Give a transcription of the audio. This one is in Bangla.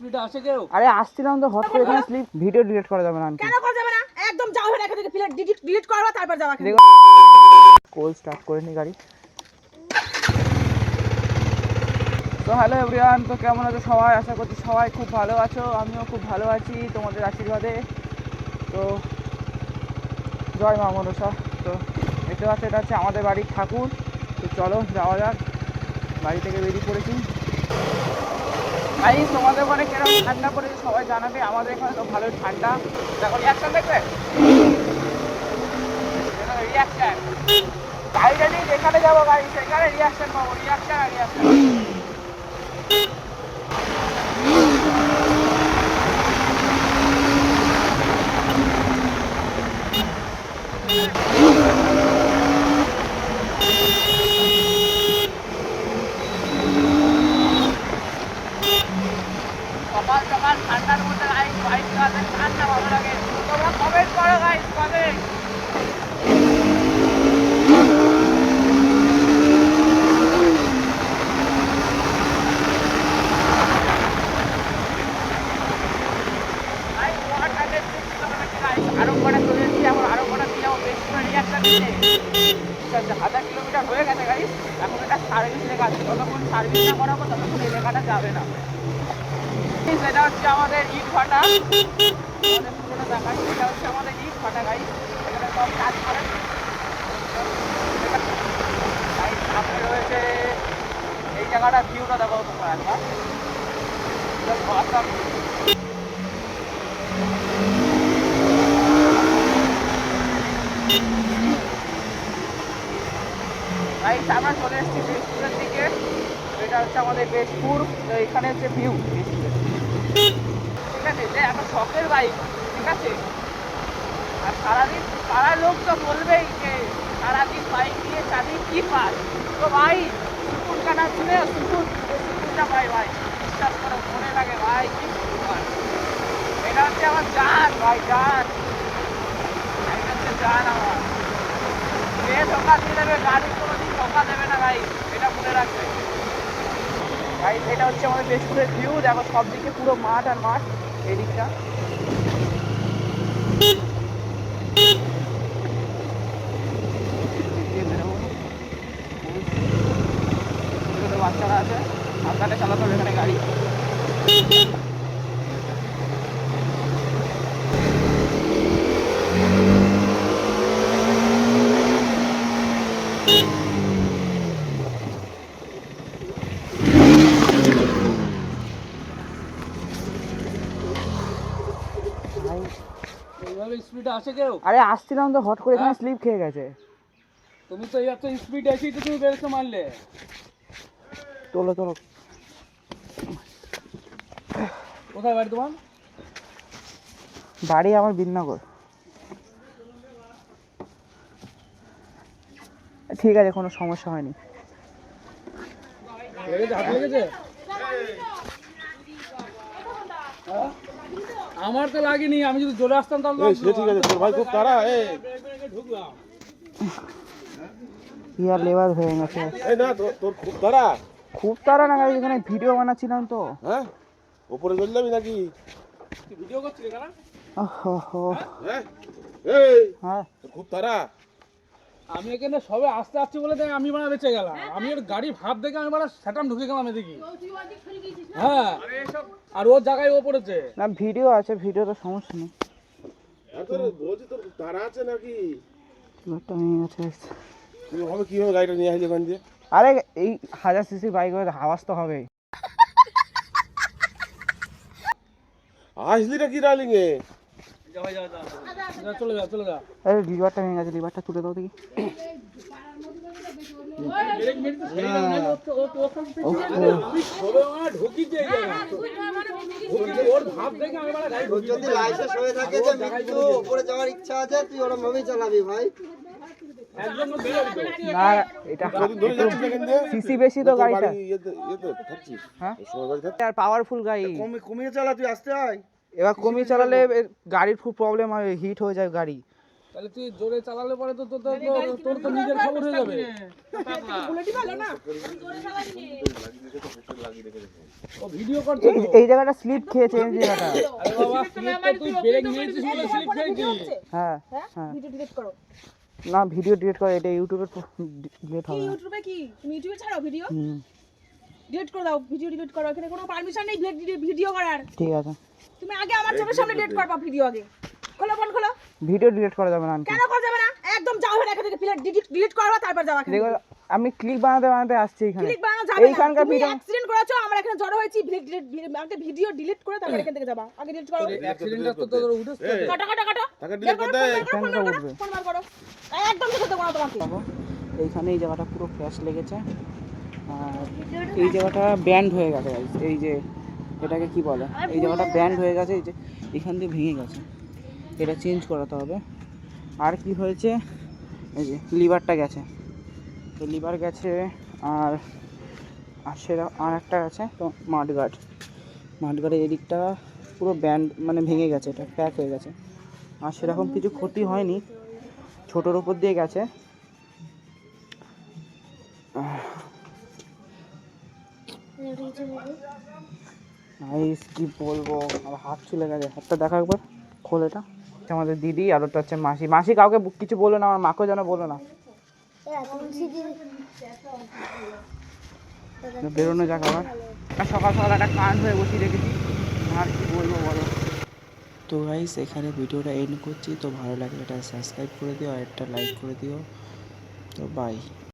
স্পিডে আসে কেউ? আরে আসছিলাম তো হট করে এখানে স্লিপ ভিডিও ডিলিট করা যাবে না কেন করা যাবে না? একদম যাও এখান থেকে ডিলিট ডিলিট করবা তারপর যাওয়া দেখো কোল স্টার্ট করে নি গাড়ি। তো হ্যালো এভরিওয়ান তো কেমন আছো সবাই? আশা করছি সবাই খুব ভালো আছো আমিও খুব ভালো আছি তোমাদের আশীর্বাদে। তো জয় মা মনসা। তো দেখতে পাচ্ছ এটা হচ্ছে আমাদের বাড়ির ঠাকুর। তো চলো যাওয়া যাক। বাড়ি থেকে বেরিয়ে পড়েছি। ভাই, তোমাদের ওখানে কীরকম ঠান্ডা পড়েছে সবাই জানাবে, আমাদের এখানে তো ভালো ঠান্ডা। দেখো রিয়াকশন দেখবে? রিয়াকশন নিয়ে যেখানে যাব গাড়ি সেখানে রিয়াকশন পাবো রিয়াকশন আর রিয়াকশন সকাল সকাল ঠান্ডার মধ্যে গাইস বাইক চালাতে ঠান্ডা ভালো লাগে তোমরা কমেন্ট করো গাইস কমেন্ট আরও কটা চলে এসেছি এখন আরও কটা দিয়ে যাব বেশি করে দিতে হাজার কিলোমিটার হয়ে গেছে গাড়ি। এখন এটা সার্ভিস লেখা আছে। যতক্ষণ সার্ভিস না করাবো, ততক্ষণ এই লেখাটা যাবে না। সেটা হচ্ছে আমাদের ইট পুরোনো দেখাই। এটা হচ্ছে আমাদের ইট ভাটা গাড়ি। এখানে সব কাজ করে সামনে রয়েছে এই জায়গাটা ভিউটা দেখো তোমরা একবার Just awesome. রাইট আমরা চলে এসেছি বেশপুরের দিকে এটা হচ্ছে আমাদের বেশপুর এখানে হচ্ছে ভিউ ঠিক আছে যে এখন শখের বাইক ঠিক আছে? আর সারাদিন পাড়ার লোক তো বলবেই যে সারাদিন বাইক নিয়ে চাবি কি পাস তো ভাই সুকুন কানা শুনে সুকুন সুকুনটা পাই ভাই, বিশ্বাস করো, মনে লাগে ভাই, কি এটা হচ্ছে আমার জান, ভাই, জান। এটা হচ্ছে জান আমার। যে ধোকা দিয়ে দেবে, গাড়ি কোনোদিন ধোকা দেবে না ভাই, এটা মনে রাখবে। ভাই, এটা হচ্ছে আমাদের বেশপুরের ভিউ দেখো সব দিকে পুরো মাঠ আর মাঠ এদিকটা। বাচ্চারা আছে। আপনাদের চালাতে হবে এখানে গাড়ি। এইভাবে স্পিডে আসে কেউ? আরে আসছিলাম তো হট করে এখানে হ্যাঁ? স্লিপ খেয়ে গেছে। তুমি তো এত স্পিড এসেই তো তুমি বেরোতে মারলে। চলো চলো কোথায় বাড়ি তোমার? বাড়ি আমার বিননগর। ঠিক আছে কোনো সমস্যা হয়নি। হাত লেগেছে? হ্যাঁ? আমার তো লাগেনি আমি যদি চলে আসতাম তাহলে এই, সে ঠিক আছে তোর ভাই খুব তারা এ ইয়ার লেবার হয়ে গেছে? এই না তোর তোর খুব তারা খুব তারা না গাড়ি এখানে ভিডিও বানাচ্ছিলাম তো। হ্যাঁ? ওপরে চলে যাবি নাকি? ভিডিও করছিলি কেন? ওহো হ্যাঁ? এই হ্যাঁ। খুব তারা আমি এখানে সবে আসতে আসছি বলে দেখ আমি মানে বেঁচে গেলাম। আমি ওর গাড়ি ভাব দেখে আমি মানে সেটাম ঢুকে গেলাম এদিকে। হ্যাঁ। আর ওর জায়গায় ও পড়েছে। না ভিডিও আছে ভিডিও তো সমস্যা নেই। বলছি তোর তারা আছে নাকি? তুই হবে কি হবে গাড়িটা নিয়ে আসলি ওখান দিয়ে? আরে এই হাজার সিসি বাইক আওয়াজ তো হবেই। আসলি নাকি রালিং এ যা ভাই, যা, যা, যা, চলে যা চলে যা আরে লিভারটা ভেঙে গেছে লিভারটা তুলে দাও দেখি আমি সবে মানে ঢুকি দিয়ে গেলাম ঢুকি ওর ভাব দেখে আমি মানে গাড়ি ঢুকি যদি লাইসেন্স হয়ে থাকে যে মৃত্যু উপরে যাওয়ার ইচ্ছা আছে তুই ওরম ভাবেই চালাবি ভাই না এটা সিসি বেশি তো গাড়িটা হ্যাঁ আর পাওয়ারফুল গাড়ি কমে কমিয়ে চালা তুই আসতে আয় এবার কমিয়ে চালালে গাড়ির খুব প্রবলেম হয় হিট হয়ে যায় গাড়ি। তাহলে তুই জোরে চালালে পরে তো তোর তো- তোর তো নিজের খবর হয়ে যাবে। ও ভিডিও করছে এই জায়গাটা স্লিপ খেয়েছে এই জায়গাটা। আরে বাবা তুই ব্রেক নিয়েছিস বলে স্লিপ খেয়েছিস? হ্যাঁ হ্যাঁ? ভিডিও ডিলিট করো। না ভিডিও ডিলিট করে এটা ইউটিউবে ডিলিট হবে ইউটিউবে কি তুমি ইউটিউবে ছাড়াও ভিডিও ডিলিট করে দাও ভিডিও ডিলিট করো এখানে কোনো পারমিশন নেই ভিডিও করার। ঠিক আছে। তুমি আগে আমার চোখের সামনে ডিলিট করবা ভিডিও আগে। খোলো ফোন খোলো। ভিডিও ডিলিট করা যাবে না কেন করা যাবে না? একদম যাও এখান থেকে ডিলিট ডিলিট করবা তারপর যাও এখান। দেখো আমি ক্লিক বানাতে বানাতে আসছি এখানে। ক্লিক বানানো যাবে না। এইখানকার ভিডিও অ্যাক্সিডেন্ট করেছ আমরা এখানে জড়ো হয়েছি আগে ভিডিও ডিলিট করে তারপর এখান থেকে যাবা। আগে ডিলিট করো। অ্যাক্সিডেন্টটা তো তোর কাটো কাটো কাটো। delete করো, করতে ফোন বের করো, এখানটা উঠবে। ফোন একদম দেখো না তোমাকে এইখানে এই জায়গাটা পুরো ফ্ল্যাশ লেগেছে। এই জায়গাটা ব্যান্ড হয়ে গেছে। এই যে এটাকে কি বলে? এই জায়গাটা ব্যান্ড হয়ে গেছে এই যে এখান দিয়ে ভেঙে গেছে। এটা চেঞ্জ করাতে হবে। আর কি হয়েছে? এই যে লিভারটা গেছে। তো লিভার গেছে আর আর সেটা আর একটা গেছে তো মাঠগার্ড মাঠগার্ডের এদিকটা পুরো ব্যান্ড মানে ভেঙে গেছে এটা প্যাক হয়ে গেছে। আর সেরকম কিছু ক্ষতি হয়নি। ছোটোর ওপর দিয়ে গেছে। নাইস কি বলব? আমার হাত চলে গেছে। হাতটা দেখা একবার। খোল এটা। আমাদের দিদি, আর ওটা হচ্ছে মাসি। মাসি কাউকে কিছু বলো না, আমার মাকেও যেন বলো না। বেরোনো যাক আবার। আর সকাল সকাল একটা কান হয়ে বসিয়ে রেখেছি। আর কি বলব বলো। তো গাইস এখানে ভিডিওটা এন্ড করছি। তো ভালো লাগলে এটা সাবস্ক্রাইব করে দিও, আর একটা লাইক করে দিও। তো বাই